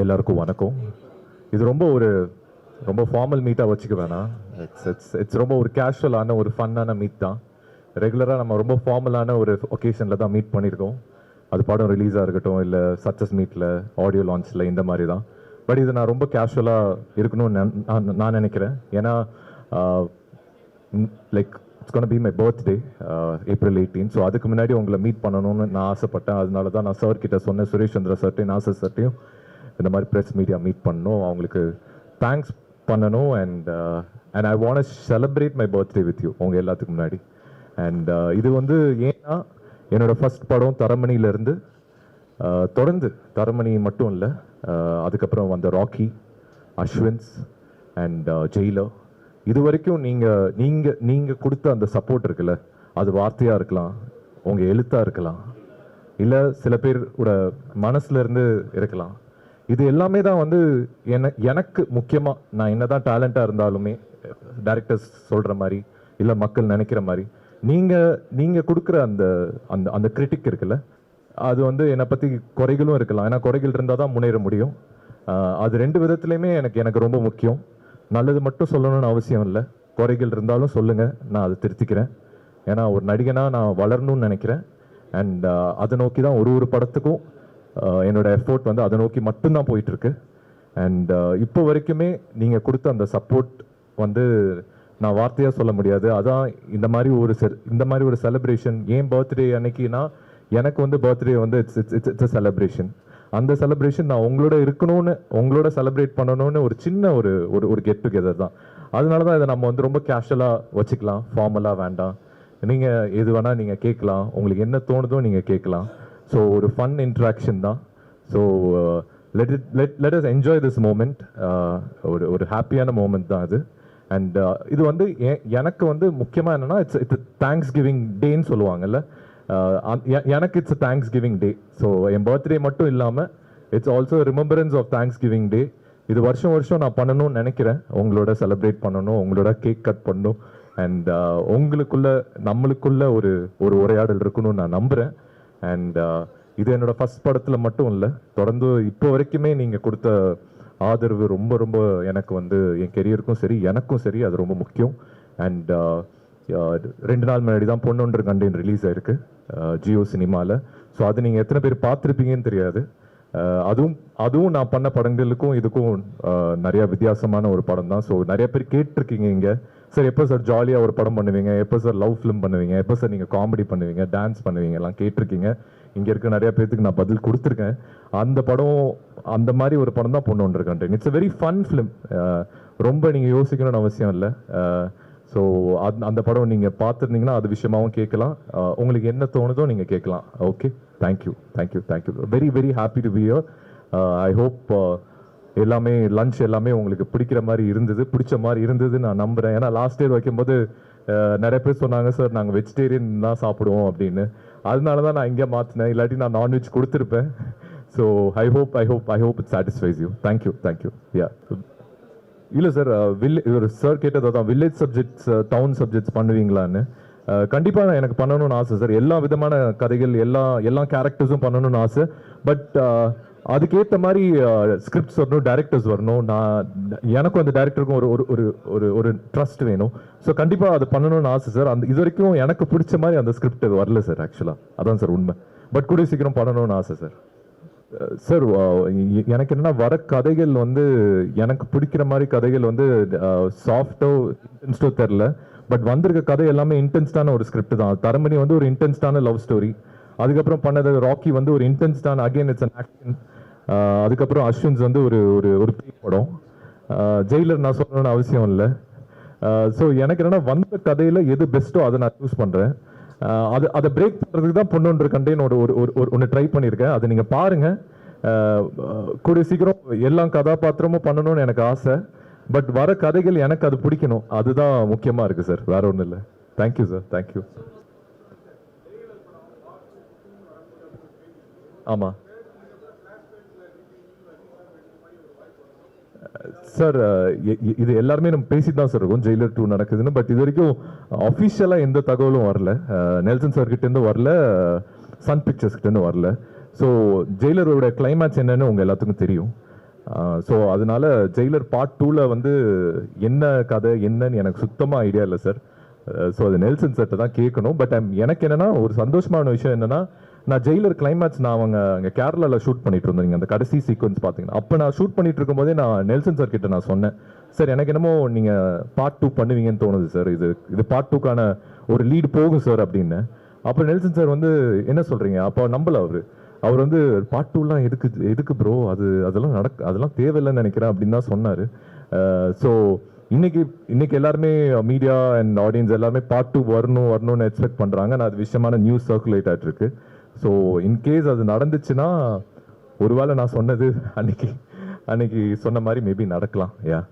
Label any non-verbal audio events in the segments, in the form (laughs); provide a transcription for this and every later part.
எல்லாருக்கும் வணக்கம். இது ரொம்ப ஒரு ரொம்ப ஃபார்மல் மீட்டாக வச்சுக்க வேணாம். இட்ஸ் இட்ஸ் இட்ஸ் ரொம்ப ஒரு கேஷுவலான ஒரு ஃபன்னான மீட் தான். ரெகுலராக நம்ம ரொம்ப ஃபார்மலான ஒரு ஒகேஷனில் தான் மீட் பண்ணியிருக்கோம் அது படம் ரிலீஸாக இருக்கட்டும் இல்லை சக்ஸஸ் மீட்டில் ஆடியோ லான்ச்சில் இந்த மாதிரி தான். பட் இது நான் ரொம்ப கேஷுவலாக இருக்கணும்னு நான் நான் நான் நினைக்கிறேன். ஏன்னா like it's gonna be my birthday April eighteen so அதுக்கு முன்னாடி உங்களை மீட் பண்ணணும்னு நான் ஆசைப்பட்டேன். அதனால தான் நான் சார் கிட்ட சொன்னேன். சுரேஷ் சந்திர சர்ட்டையும் நாசர் சர்ட்டையும் இந்த மாதிரி ப்ரெஸ் மீடியா மீட் பண்ணணும். அவங்களுக்கு தேங்க்ஸ் பண்ணணும் and and I want celebrate my birthday with you உங்கள் எல்லாத்துக்கு முன்னாடி. அண்ட் uh, இது வந்து ஏன்னா என்னோடய ஃபஸ்ட் படம் தரமணியிலேருந்து uh, தொடர்ந்து தரமணி மட்டும் இல்லை uh, அதுக்கப்புறம் வந்த ராக்கி அஸ்வின்ஸ் அண்ட் ஜெயிலர் இது வரைக்கும் நீங்கள் நீங்கள் நீங்கள் கொடுத்த அந்த சப்போர்ட் இருக்குல்ல அது வார்த்தையாக இருக்கலாம் உங்கள் எழுத்தாக இருக்கலாம் இல்லை சில பேரோட மனசுலேருந்து இருக்கலாம். இது எல்லாமே தான் வந்து என எனக்கு முக்கியமாக நான் என்ன தான் டேலண்ட்டாக இருந்தாலுமே டேரக்டர்ஸ் சொல்கிற மாதிரி இல்லை மக்கள் நினைக்கிற மாதிரி நீங்கள் நீங்கள் கொடுக்குற அந்த அந்த அந்த கிரிட்டிக் இருக்குல்ல அது வந்து என்னை பற்றி குறைகளும் இருக்கலாம். ஏன்னா குறைகள் இருந்தால் தான் முன்னேற முடியும். அது ரெண்டு விதத்துலையுமே எனக்கு எனக்கு ரொம்ப முக்கியம். நல்லது மட்டும் சொல்லணும்னு அவசியம் இல்லை. குறைகள் இருந்தாலும் சொல்லுங்கள் நான் அதை திருத்திக்கிறேன். ஏன்னா ஒரு நடிகனாக நான் வளரணும்னு நினைக்கிறேன். அண்ட் அதை நோக்கி தான் ஒரு ஒரு படத்துக்கும் என்னோட எஃபோர்ட் வந்து அதை நோக்கி மட்டும்தான் போயிட்டுருக்கு. அண்ட் இப்போ வரைக்குமே நீங்கள் கொடுத்த அந்த சப்போர்ட் வந்து நான் வார்த்தையாக சொல்ல முடியாது. அதான் இந்த மாதிரி ஒரு செ இந்த மாதிரி ஒரு செலிப்ரேஷன் ஏன் பர்த்டே அன்னைக்குனா எனக்கு வந்து பர்த்டே வந்து it's it's it's it's celebration அந்த செலிப்ரேஷன் நான் உங்களோட இருக்கணும்னு உங்களோட செலிப்ரேட் பண்ணணும்னு ஒரு சின்ன ஒரு ஒரு ஒரு கெட் டுகெதர் தான். அதனால தான் இதை நம்ம வந்து ரொம்ப கேஷுவலாக வச்சுக்கலாம். ஃபார்மலாக வேண்டாம். நீங்கள் எது வேணால் நீங்கள் கேட்கலாம். உங்களுக்கு என்ன தோணுதோ நீங்கள் கேட்கலாம். ஸோ ஒரு ஃபன் இன்ட்ராக்ஷன் தான். So let it let let us enjoy this moment ஒரு ஒரு ஹாப்பியான மூமெண்ட் தான் அது. அண்ட் uh, இது வந்து எனக்கு வந்து முக்கியமாக என்னென்னா இட்ஸ் இட்ஸ் தேங்க்ஸ் கிவிங் டேன்னு சொல்லுவாங்கல்ல. Uh, எனக்கு it's thanksgiving day so என் பர்த்டே மட்டும் இல்லாமல் it's also remembrance of thanksgiving day இது வருஷம் வருஷம் நான் பண்ணணும்னு நினைக்கிறேன். உங்களோட செலிப்ரேட் பண்ணணும் உங்களோட கேக் கட் பண்ணணும். அண்ட் uh, உங்களுக்குள்ள நம்மளுக்குள்ள ஒரு ஒரு உரையாடல் இருக்கணும்னு நான் நம்புகிறேன் அண்ட் uh, இது என்னோடய ஃபஸ்ட் படத்தில் மட்டும் இல்லை. தொடர்ந்து இப்போ வரைக்குமே நீங்கள் கொடுத்த ஆதரவு ரொம்ப ரொம்ப எனக்கு வந்து என் கெரியருக்கும் சரி எனக்கும் சரி அது ரொம்ப முக்கியம். அண்ட் uh, ரெண்டு நாள் முன்னாடி தான் பொண்ணுன்ற கண்டேன் ரிலீஸ் ஆயிருக்கு uh, ஜியோ சினிமாவில் ஸோ அது நீங்கள் எத்தனை பேர் பார்த்துருப்பீங்கன்னு தெரியாது. அதுவும் அதுவும் நான் பண்ண படங்களுக்கும் இதுக்கும் நிறையா வித்தியாசமான ஒரு படம் தான். ஸோ நிறைய பேர் கேட்டிருக்கீங்க இங்கே. சார் எப்போ சார் ஜாலியாக ஒரு படம் பண்ணுவீங்க? எப்போ சார் லவ் ஃபிலிம் பண்ணுவீங்க? எப்போ சார் நீங்கள் காமெடி பண்ணுவீங்க? டான்ஸ் பண்ணுவீங்க? எல்லாம் கேட்டிருக்கீங்க. இங்கே இருக்க நிறைய பேர்த்துக்கு நான் பதில் கொடுத்துருக்கேன். அந்த படம் அந்த மாதிரி ஒரு படம் தான் Ponnu Ondru Kanden it's a very fun film ரொம்ப நீங்கள் யோசிக்கணும்னு அவசியம் இல்லை. ஸோ அந் அந்த படம் நீங்கள் பார்த்துருந்தீங்கன்னா அது விஷயமாவும் கேட்கலாம். உங்களுக்கு என்ன தோணுதோ நீங்கள் கேட்கலாம். Okay thank you thank you thank you very very happy to be here I hope எல்லாமே லஞ்ச் எல்லாமே உங்களுக்கு பிடிக்கிற மாதிரி இருந்தது பிடிச்ச மாதிரி இருந்தது நான் நம்புறேன். ஏன்னா லாஸ்ட் இயர் வைக்கும்போது நிறைய பேர் சொன்னாங்க சார் நாங்கள் வெஜிடேரியன் தான் சாப்பிடுவோம் அப்படின்னு. அதனால தான் நான் இங்கே மாற்றினேன் இல்லாட்டி நான் நான்வெஜ் கொடுத்துருப்பேன். So I hope I hope I hope it satisfies you thank you thank you yeah இல்லை சார் வில்லே இவர் சார் கேட்டது தான் வில்லேஜ் சப்ஜெக்ட்ஸ் டவுன் சப்ஜெக்ட்ஸ் பண்ணுவீங்களான்னு? கண்டிப்பாக நான் எனக்கு பண்ணணும்னு ஆசை சார். எல்லா விதமான கதைகள் எல்லா எல்லா கேரக்டர்ஸும் பண்ணணும்னு ஆசை. பட் அதுக்கேற்ற மாதிரி ஸ்கிரிப்ட்ஸ் வரணும் டேரக்டர்ஸ் வரணும். நான் எனக்கும் அந்த டேரக்டருக்கும் ஒரு ஒரு ஒரு ஒரு ஒரு ட்ரஸ்ட் வேணும். ஸோ கண்டிப்பாக அது பண்ணணும்னு ஆசை சார். அந்த இது வரைக்கும் எனக்கு பிடிச்ச மாதிரி அந்த ஸ்கிரிப்ட் வரல சார் ஆக்சுவலாக அதான் சார் உண்மை. பட் கூடிய சீக்கிரம் பண்ணணும்னு ஆசை சார். சார் எனக்கு என்னன்னா வர கதைகள் வந்து எனக்கு பிடிக்கிற மாதிரி கதைகள் வந்து சாஃப்டோ இன்ஸ்டோ தெரில. பட் வந்திருக்க கதை எல்லாமே இன்டென்ஸ்டான ஒரு ஸ்கிரிப்ட் தான். தரமணி வந்து ஒரு இன்டென்ஸ்டான லவ் ஸ்டோரி அதுக்கப்புறம் பண்ணது ராக்கி வந்து ஒரு இன்டென்ஸ்டான அகைன் இட்ஸ் அன் ஆக்ஷன் அதுக்கப்புறம் அஸ்வின்ஸ் வந்து ஒரு ஒரு ஒரு படம். ஜெயிலர் நான் சொல்லணும்னு அவசியம் இல்லை. ஸோ எனக்கு என்னென்னா வந்த கதையில் எது பெஸ்ட்டோ அதை நான் சூஸ் பண்ணுறேன் அது அதை பிரேக் பண்ணுறதுக்கு தான் பொண்ணுன்ற கண்டேன் ஒரு ஒரு ஒரு ஒன்று ட்ரை பண்ணியிருக்கேன். அதை நீங்கள் பாருங்கள் கூடிய சீக்கிரம் எல்லா கதாபாத்திரமும் பண்ணணும்னு எனக்கு ஆசை. பட் வர கதைகள் எனக்கு அது பிடிக்கணும். அதுதான் முக்கியமாக இருக்கு சார் வேற ஒன்றும் இல்லை. Thank you sir thank you ஆமா. சார் இது எல்லாருமே நம்ம பேசிட்டு தான் சார் இருக்கும். ஜெயிலர் டூ நடக்குதுன்னு. பட் இது வரைக்கும் அஃபிஷியலாக எந்த தகவலும் வரல. நெல்சன் சார் கிட்டேருந்து வரல. சன் பிக்சர்ஸ்கிட்டேருந்து வரல. ஸோ ஜெயிலரோட கிளைமேக்ஸ் என்னன்னு உங்கள் எல்லாத்துக்கும் தெரியும். ஸோ அதனால ஜெயிலர் பார்ட் டூவில் வந்து என்ன கதை என்னன்னு எனக்கு சுத்தமாக ஐடியா இல்லை சார் ஸோ அது நெல்சன் சர்ட்ட தான் கேட்கணும். பட் um, எனக்கு என்னென்னா ஒரு சந்தோஷமான விஷயம் என்னென்னா நான் ஜெயிலர் கிளைமேக்ஸ் நான் அவங்க அங்கே கேரளாவில் ஷூட் பண்ணிட்டு இருந்தேன். நீங்கள் அந்த கடைசி சீக்வன்ஸ் பார்த்தீங்கன்னா. அப்போ நான் ஷூட் பண்ணிட்டு இருக்கும்போதே நான் நெல்சன் சார் கிட்ட நான் சொன்னேன். சார் எனக்கு என்னமோ நீங்கள் பார்ட் டூ பண்ணுவீங்கன்னு தோணுது சார் இது இது பார்ட் டூக்கான ஒரு லீடு போகும் சார் அப்படின்னு. அப்போ நெல்சன் சார் வந்து என்ன சொல்கிறீங்க அப்போ நம்பல அவர். அவர் வந்து பார்ட் டூலாம் எதுக்கு எதுக்கு ப்ரோ அது அதெல்லாம் நடக்க அதெல்லாம் தேவையில்லைன்னு நினைக்கிறேன் அப்படின்னு தான் சொன்னார். ஸோ இன்னைக்கு இன்னைக்கு எல்லாருமே மீடியா அண்ட் ஆடியன்ஸ் எல்லாருமே பார்ட் டூ வரணும் வரணும்னு எக்ஸ்பெக்ட் பண்ணுறாங்க நான் அது விஷயமான நியூஸ் சர்க்குலேட் ஆகிட்டுருக்கு ஸோ இன்கேஸ் அது நடந்துச்சுன்னா ஒருவேளை நான் சொன்னது அன்னைக்கு அன்னைக்கு சொன்ன மாதிரி மேபி நடக்கலாம். யா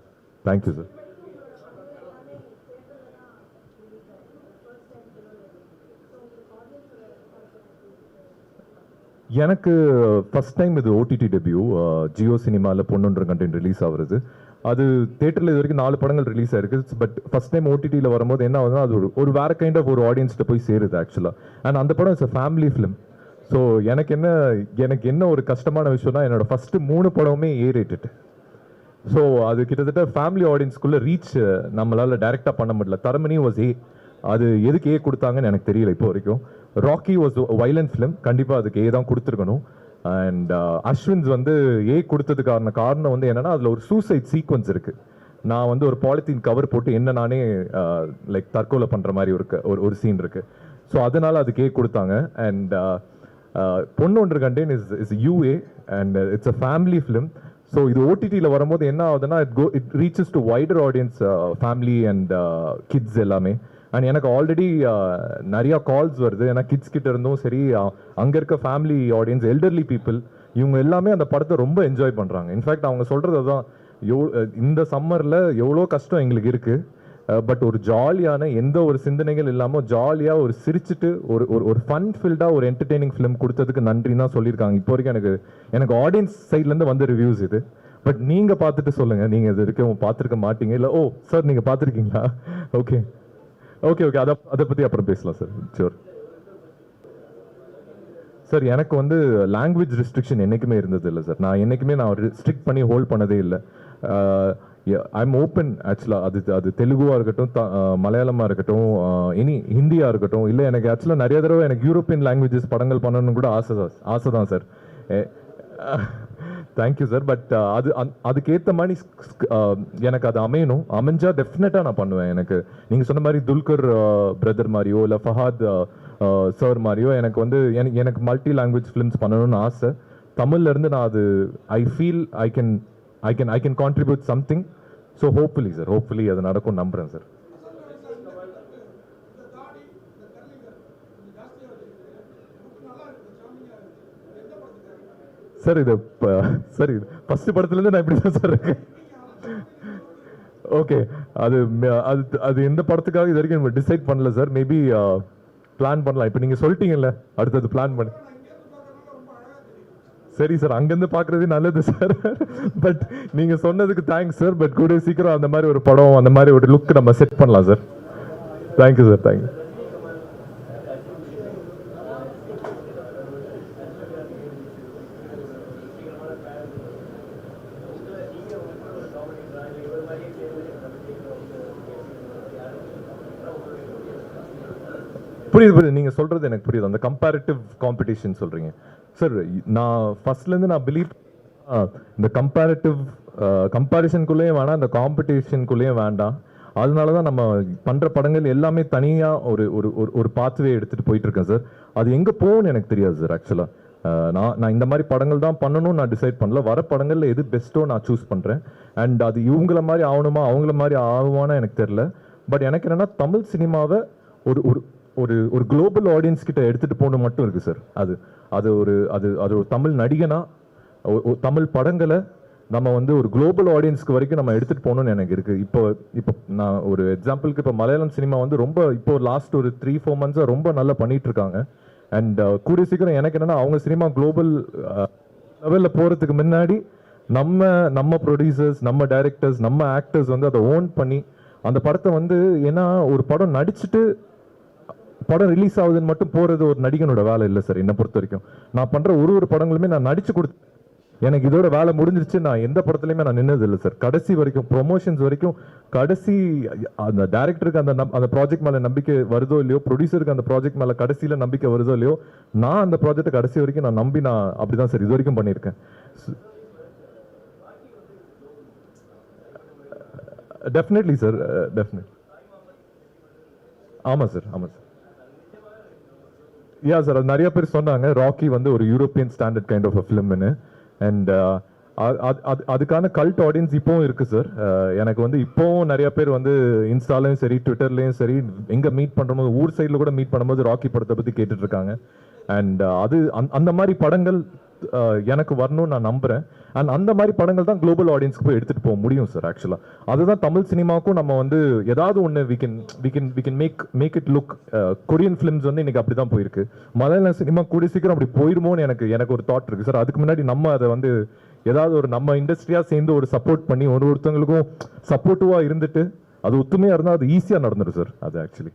தேங்க்யூ சார் எனக்கு ஃபர்ஸ்ட் டைம் இது ஓடிடி டெபியூ ஜியோ சினிமாவில் பொண்ணுன்ற கண்டென்ட் ரிலீஸ் ஆகுறது. அது தேட்டரில் இது வரைக்கும் நாலு படங்கள் ரிலீஸ் ஆயிருக்கு. பட் ஃபஸ்ட் டைம் ஓடிடியில் வரும்போது என்ன ஆகுதுன்னா அது ஒரு ஒரு வேறு கைண்ட் ஆஃப் ஒரு ஆடியன்ஸ்கிட்ட போய் சேருது ஆக்சுவலாக அண்ட் அந்த படம் இட்ஸ் ஃபேமிலி ஃபிலிம் ஸோ எனக்கு என்ன எனக்கு என்ன ஒரு கஷ்டமான விஷயம்னா என்னோடய ஃபஸ்ட்டு மூணு படமுமே ஏ ரேட்டட் ஸோ அது கிட்டத்தட்ட ஃபேமிலி ஆடியன்ஸ்குள்ளே ரீச் நம்மளால் டைரெக்டாக பண்ண முடியல. தரமணி வாஸ் ஏ அது எதுக்கு ஏ கொடுத்தாங்கன்னு எனக்கு தெரியல இப்போ வரைக்கும். ராக்கி வாஸ் வைலண்ட் ஃபிலிம் கண்டிப்பாக அதுக்கு ஏ தான் கொடுத்துருக்கணும். அண்ட் அஸ்வின்ஸ் uh, வந்து ஏ கொடுத்ததுக்கான காரணம் வந்து என்னென்னா அதில் ஒரு சூசைட் சீக்வன்ஸ் இருக்குது நான் வந்து ஒரு பாலித்தீன் கவர் போட்டு என்ன நானே uh, லைக் தற்கொலை பண்ணுற மாதிரி ஒரு ஒரு ஒரு சீன் இருக்குது ஸோ அதனால் அதுக்கு ஏ கொடுத்தாங்க. And uh, Ponnu Ondru Kanden is is UA and it's a family film so இது ஓடிடியில் வரும்போது என்ன ஆகுதுன்னா it go it reaches to wider audience family and kids எல்லாமே. அண்ட் எனக்கு ஆல்ரெடி நிறையா கால்ஸ் வருது. ஏன்னா கிட்ஸ் கிட்ட இருந்தும் சரி அங்கே இருக்க ஃபேமிலி ஆடியன்ஸ் எல்டர்லி பீப்புள் இவங்க எல்லாமே அந்த படத்தை ரொம்ப என்ஜாய் பண்ணுறாங்க இன்ஃபேக்ட் அவங்க சொல்கிறது தான் எவ் இந்த சம்மரில் எவ்வளோ கஷ்டம் எங்களுக்கு இருக்குது பட் ஒரு ஜாலியான எந்த ஒரு சிந்தனைகள் இல்லாமல் ஜாலியாக ஒரு சிரிச்சுட்டு ஒரு ஒரு ஒரு ஃபன் ஃபில்டாக ஒரு என்டர்டெய்னிங் ஃபிலிம் கொடுத்ததுக்கு நன்றின்னு தான் சொல்லியிருக்காங்க. இப்போ வரைக்கும் எனக்கு எனக்கு ஆடியன்ஸ் சைட்லேருந்து வந்த ரிவ்யூஸ் இது. பட் நீங்கள் பார்த்துட்டு சொல்லுங்கள் நீங்கள் இது வரைக்கும் பார்த்துருக்க மாட்டீங்க. இல்லை ஓ சார் நீங்கள் பார்த்துருக்கீங்களா? ஓகே (laughs) ஓகே ஓகே அதை அதை பற்றி அப்புறம் பேசலாம் சார் ஷூர் சார் எனக்கு வந்து லாங்குவேஜ் ரெஸ்ட்ரிக்ஷன் என்றைக்குமே இருந்தது இல்லை சார் நான் என்னைக்குமே நான் ரிஸ்ட்ரிக்ட் பண்ணி ஹோல்ட் பண்ணதே இல்லை. ஐ எம் ஓப்பன் ஆக்சுவலாக அது அது தெலுங்குவாக இருக்கட்டும் த- uh, மலையாளமாக இருக்கட்டும் uh, எனி ஹிந்தியாக இருக்கட்டும். இல்லை எனக்கு ஆக்சுவலாக நிறைய தடவை எனக்கு யூரோப்பியன் லாங்குவேஜஸ் படங்கள் பண்ணணும்னு கூட ஆசை தான் ஆசை தான் சார் தேங்க்யூ சார் பட் அது அந்- அதுக்கேற்ற மாதிரி uh, எனக்கு அது அமையணும். அமைஞ்சால் டெஃபினட்டாக நான் பண்ணுவேன் எனக்கு. நீங்கள் சொன்ன மாதிரி துல்கர் uh, பிரதர் மாதிரியோ இல்லை ஃபஹாத் uh, சார் மாதிரியோ எனக்கு வந்து எனக்கு எனக்கு மல்டி லாங்குவேஜ் ஃபிலிம்ஸ் பண்ணணும்னு ஆசை. தமிழ்ல இருந்து நான் அது I feel I can I can I can contribute something so hopefully sir hopefully அது நடக்கும் நம்புறேன் சார் சார் இது சார் இது ஃபர்ஸ்ட் படத்துலேருந்து நான் இப்படி தான் சார் இருக்கேன். ஓகே அது அது அது எந்த படத்துக்காக இது வரைக்கும் டிசைட் பண்ணல சார். மேபி பிளான் பண்ணலாம். இப்போ நீங்கள் சொல்லிட்டீங்கல்ல அடுத்தது பிளான் பண்ணி. சரி சார் அங்கேருந்து பார்க்குறதே நல்லது சார். பட் நீங்கள் சொன்னதுக்கு தேங்க்ஸ் சார். பட் கூட சீக்கிரம் அந்த மாதிரி ஒரு படம் அந்த மாதிரி ஒரு லுக் நம்ம செட் பண்ணலாம் சார். தேங்க்யூ சார் தேங்க்யூ புரியுது புரியுது. நீங்க சொல்றது எனக்கு புரியுது. அந்த கம்பேரிட்டிவ் காம்படிஷன் சொல்றீங்க. சார் நான் ஃபர்ஸ்ட்ல இருந்து நான் பிலீவ் இந்த கம்பேரிட்டிவ் கம்பேரிஷனுக்குள்ளேயும் வேணாம் இந்த காம்படிஷனுக்குள்ளேயும் வேண்டாம். அதனால தான் நம்ம பண்ற படங்கள் எல்லாமே தனியா ஒரு ஒரு ஒரு- ஒரு பாத்வே எடுத்துட்டு போயிட்டு இருக்கேன் சார் அது எங்க போகும்னு எனக்கு தெரியாது சார் ஆக்சுவலா நான் நான் இந்த மாதிரி படங்கள் தான் பண்ணணும் நான் டிசைட் பண்ணல. வர படங்கள்ல எது பெஸ்ட்டோ நான் சூஸ் பண்றேன். அண்ட் அது இவங்கள மாதிரி ஆகணுமா அவங்கள மாதிரி ஆகுமான்னு எனக்கு தெரியல. பட் எனக்கு என்னன்னா தமிழ் சினிமாவை ஒரு ஒரு ஒரு ஒரு குளோபல் ஆடியன்ஸ் கிட்ட எடுத்துட்டு போன மட்டும் இருக்கு சார் அது அது ஒரு அது அது ஒரு தமிழ் நடிகனா தமிழ் படங்களை நம்ம வந்து ஒரு குளோபல் ஆடியன்ஸ்க்கு வரைக்கும் நம்ம எடுத்துட்டு போகணும்னு எனக்கு இருக்கு. இப்போ இப்போ நான் ஒரு எக்ஸாம்பிளுக்கு இப்போ மலையாளம் சினிமா வந்து ரொம்ப இப்போ லாஸ்ட் ஒரு த்ரீ ஃபோர் மந்த்ஸாக ரொம்ப நல்லா பண்ணிட்டு இருக்காங்க. அண்ட் uh, கூடிய சீக்கிரம் எனக்கு என்னன்னா அவங்க சினிமா குளோபல் லெவலில் போகிறதுக்கு முன்னாடி நம்ம நம்ம ப்ரொடியூசர்ஸ் நம்ம டைரக்டர்ஸ் நம்ம ஆக்டர்ஸ் வந்து அதை ஓன் பண்ணி அந்த படத்தை வந்து ஏன்னா ஒரு படம் நடிச்சுட்டு படம் ரிலீஸ் ஆகுதுன்னு மட்டும் போகிறது ஒரு நடிகனோட வேலை இல்லை சார் என்னை பொறுத்த வரைக்கும் நான் பண்ணுற ஒரு ஒரு படங்களுமே நான் நடிச்சு கொடுத்து எனக்கு இதோட வேலை முடிஞ்சிருச்சு நான் எந்த படத்துலையுமே நான் நின்னது இல்லை சார் கடைசி வரைக்கும் ப்ரொமோஷன்ஸ் வரைக்கும் கடைசி அந்த டேரக்டருக்கு அந்த நம்- அந்த ப்ராஜெக்ட் மேலே நம்பிக்கை வருதோ இல்லையோ ப்ரொடியூசருக்கு அந்த ப்ராஜெக்ட் மேலே கடைசியில் நம்பிக்கை வருதோ இல்லையோ நான் அந்த ப்ராஜெக்ட்டை கடைசி வரைக்கும் நான் நம்பி நான் அப்படிதான் சார் இது வரைக்கும் பண்ணியிருக்கேன். டெஃபினெட்லி சார் டெஃபினெட் ஆமாம் சார் ஆமாம் சார் யா சார் அது நிறைய பேர் சொன்னாங்க ராக்கி வந்து ஒரு European standard kind of a ஃபிலிம்னு and அது அதுக்கான கல்ட் ஆடியன்ஸ் இப்போவும் இருக்குது சார் uh, எனக்கு வந்து இப்போவும் நிறைய பேர் வந்து இன்ஸ்டாலையும் சரி ட்விட்டர்லையும் சரி எங்கே மீட் பண்ணும்போது ஊர் சைடில் கூட மீட் பண்ணும்போது ராக்கி படத்தை பற்றி கேட்டுட்ருக்காங்க அண்ட் uh, அது அந்த- அந்த மாதிரி படங்கள் எனக்கு வரணும்னு நான் நம்புறேன். அண்ட் அந்த மாதிரி படங்கள் தான் குளோபல் ஆடியன்ஸ்க்கு போய் எடுத்துட்டு போக முடியும் சார் ஆக்சுவலா அதுதான் தமிழ் சினிமாவுக்கும் நம்ம வந்து ஏதாவது ஒன்று we can we can we can make make it look Korean films வந்து இன்னைக்கு அப்படி தான் போயிருக்கு. மலையாள சினிமா கூடிய சீக்கிரம் அப்படி போயிருமோன்னு எனக்கு எனக்கு ஒரு தாட் இருக்கு சார் அதுக்கு முன்னாடி நம்ம அதை வந்து ஏதாவது ஒரு நம்ம இண்டஸ்ட்ரியா சேர்ந்து ஒரு சப்போர்ட் பண்ணி ஒரு ஒருத்தவங்களுக்கும் சப்போர்ட்டிவாக இருந்துட்டு அது ஒத்துமையா இருந்தால் அது ஈஸியாக நடந்துடும் சார் அது ஆக்சுவலி